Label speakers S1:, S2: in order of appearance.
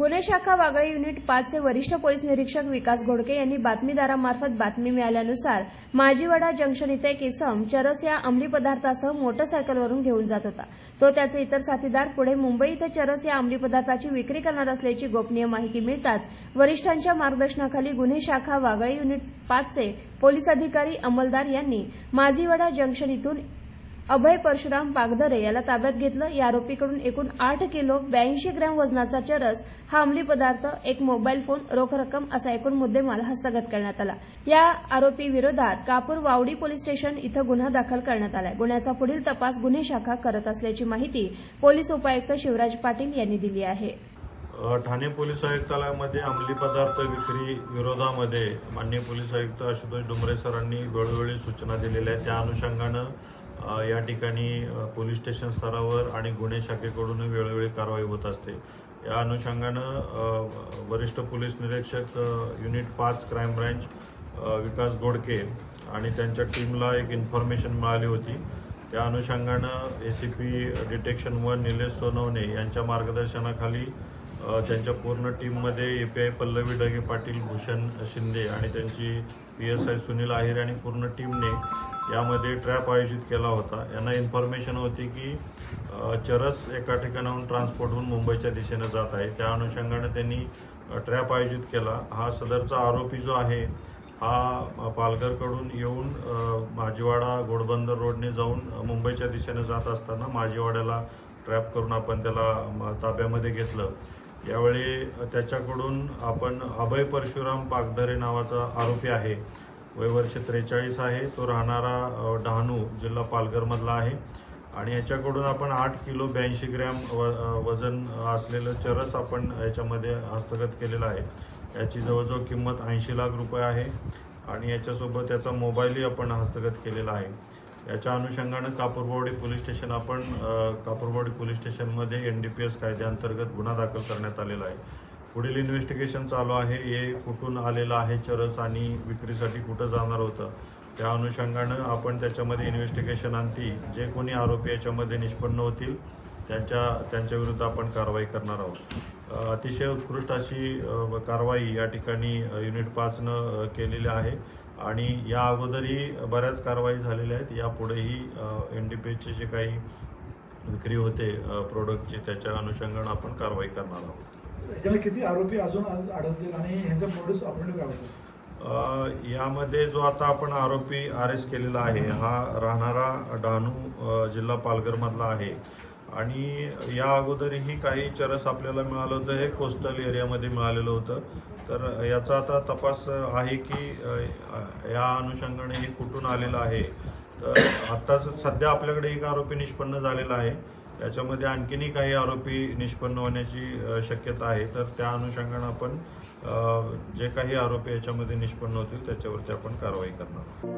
S1: गुन्हे शाखा वागळे युनिट पाचचे वरिष्ठ पोलीस निरीक्षक विकास घोडके यांनी बातमीदारामार्फत बातमी मिळाल्यानुसार माजीवाडा जंक्शन इथे एक इसम चरस या अंमली पदार्थासह मोटरसायकलवरून घेऊन जात होता. तो त्याचे इतर साथीदार पुढे मुंबई इथं चरस या अंमली पदार्थाची विक्री करणार असल्याची गोपनीय माहिती मिळताच वरिष्ठांच्या मार्गदर्शनाखाली गुन्हे शाखा वागळे युनिट पाचचे पोलीस अधिकारी अंमलदार यांनी माजीवाडा जंक्शन इथून अभय परशुराम वागदरे याला ताब्यात घेतलं. या आरोपीकडून एकूण आठ किलो ब्याऐंशी ग्रॅम वजनाचा चरस हा अंमली पदार्थ एक मोबाईल फोन रोख रक्कम असा एकूण मुद्देमाल हस्तगत करण्यात आला. या आरोपी विरोधात कापूर वावडी पोलीस स्टेशन इथं गुन्हा दाखल करण्यात आलाय. गुन्ह्याचा पुढील तपास गुन्हे शाखा करत असल्याची माहिती पोलीस उपायुक्त शिवराज पाटील यांनी दिली आहे.
S2: ठाणे पोलीस आयुक्तालयामध्ये अंमली पदार्थ विक्री विरोधामध्ये माननीय पोलीस आयुक्त आशुतोष डुमरे सरांनी वेळोवेळी सूचना दिलेल्या आहेत. त्या अनुषंगानं या ठिकाणी पोलीस स्टेशन स्तरावर आणि गुन्हे शाखेकडून वेळोवेळी कारवाई होत असते. या अनुषंगानं वरिष्ठ पोलीस निरीक्षक युनिट पाच क्राईम ब्रँच विकास गोडके आणि त्यांच्या टीमला एक इन्फॉर्मेशन मिळाली होती. त्या अनुषंगानं A C P detection one Nilesh Sonawane यांच्या मार्गदर्शनाखाली त्यांच्या पूर्ण टीममध्ये A P I Pallavi Dage Patil Bhushan Shinde आणि त्यांची P S I Sunil Ahire आणि पूर्ण टीमने यामध्ये ट्रॅप आयोजित केला होता. यांना इन्फॉर्मेशन होती की चरस एका ठिकाणाहून ट्रान्सपोर्ट होऊन मुंबईच्या दिशेनं जात आहे. त्या अनुषंगाने त्यांनी ट्रॅप आयोजित केला. हा सदरचा आरोपी जो आहे हा पालघरकडून येऊन माजीवाडा घोडबंदर रोडने जाऊन मुंबईच्या दिशेनं जात असताना माजीवाड्याला ट्रॅप करून आपण त्याला ताब्यामध्ये घेतलं. यावेळी त्याच्याकडून आपण अभय परशुराम पागधरे नावाचा आरोपी आहे. वयवर्ष त्रेचाळीस आहे. तो राहणारा डहाणू जिल्हा पालघरमधला आहे. आणि याच्याकडून आपण आठ किलो ब्याऐंशी ग्रॅम व वजन असलेलं चरस आपण याच्यामध्ये हस्तगत केलेलं आहे. याची जवळजवळ किंमत ऐंशी लाख रुपये आहे. आणि याच्यासोबत त्याचा मोबाईलही आपण हस्तगत केलेला आहे. याच्या अनुषंगानं कापूरबोडी पोलीस स्टेशन आपण कापूरबोडी पोलीस स्टेशनमध्ये एन डी पी एस कायद्याअंतर्गत गुन्हा दाखल करण्यात आलेला आहे. पुढील इन्व्हेस्टिगेशन चालू आहे. हे कुठून आलेलं आहे चरस आणि विक्रीसाठी कुठं जाणार होतं? त्या अनुषंगानं आपण त्याच्यामध्ये इन्व्हेस्टिगेशन आणती. जे कोणी आरोपी याच्यामध्ये निष्पन्न होतील. त्यांच्या त्यांच्या विरुद्ध आपण कारवाई करणार आहोत. अतिशय उत्कृष्ट अशी कारवाई या ठिकाणी युनिट पाचनं केलेली आहे. आणि या अगोदरही बऱ्याच कारवाई झालेल्या आहेत. यापुढेही एन डी पी एचचे जे काही विक्री होते प्रोडक्टची त्याच्या अनुषंगानं आपण कारवाई करणार आहोत.
S3: याच्यामध्ये किती आरोपी अजून आढळतील आणि ह्यांचा काय
S2: यामध्ये जो आता आपण आरोपी अरेस्ट केलेला आहे हा राहणारा डहाणू जिल्हा पालघरमधला आहे. आणि या अगोदरही काही चरस आपल्याला मिळालं होतं हे कोस्टल एरियामध्ये मिळालेलं होतं. तर याचा आता तपास आहे की या अनुषंगाने हे कुठून आलेलं आहे. तर आत्ताच सध्या आपल्याकडे एक आरोपी निष्पन्न झालेला आहे. याच्यामध्ये आणखीनही काही आरोपी निष्पन्न होण्याची शक्यता आहे. तर त्या अनुषंगानं आपण जे काही आरोपी याच्यामध्ये निष्पन्न होतील त्याच्यावरती आपण कारवाई करणार